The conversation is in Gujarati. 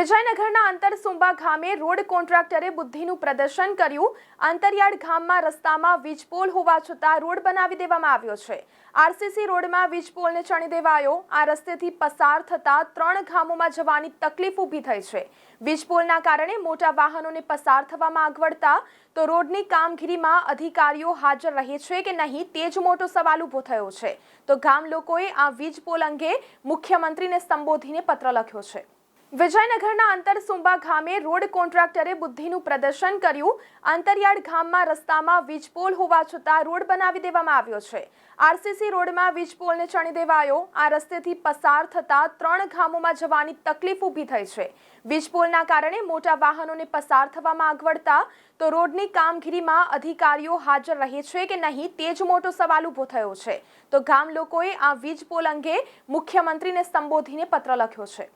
વિજયનગરના અંતરસુંબા ગામે રોડ કોન્ટ્રાક્ટરે બુદ્ધિનું પ્રદર્શન કર્યું. અંતરિયાળ ગામમાં રસ્તામાં વીજપોલ હોવા છતાં રોડ બનાવી દેવામાં આવ્યો છે. આરસીસી રોડમાં વીજપોલને ચણી દેવાયો. આ રસ્તેથી પસાર થતા ત્રણ ગામોમાં જવાની તકલીફ ઊભી થઈ છે. વીજપોલના કારણે મોટા વાહનોને પસાર થવામાં આગવડતા તો રોડની કામગીરીમાં અધિકારીઓ હાજર રહે છે કે નહીં તે જ મોટો સવાલ ઊભો થયો છે. તો ગામ લોકોએ આ વીજપોલ અંગે મુખ્યમંત્રીને સંબોધીને પત્ર લખ્યો છે. વિજયનગરના અંતરસુંબા ગામે રોડ કોન્ટ્રાક્ટરે બુદ્ધિનું પ્રદર્શન કર્યું. અંતરિયાળ ગામમાં રસ્તામાં વીજપોલ હોવા છતાં રોડ બનાવી દેવામાં આવ્યો છે. આરસીસી રોડમાં વીજપોલને ચણી દેવાયો. આ રસ્તેથી પસાર થતા ત્રણ ગામોમાં જવાની તકલીફ ઊભી થઈ છે. વીજપોલના કારણે મોટા વાહનોને પસાર થવામાં અગવડતા તો રોડની કામગીરીમાં અધિકારીઓ હાજર રહે છે કે નહીં તે જ મોટો સવાલ ઊભો થયો છે. તો ગામ લોકોએ આ વીજપોલ અંગે મુખ્યમંત્રીને સંબોધીને પત્ર લખ્યો છે.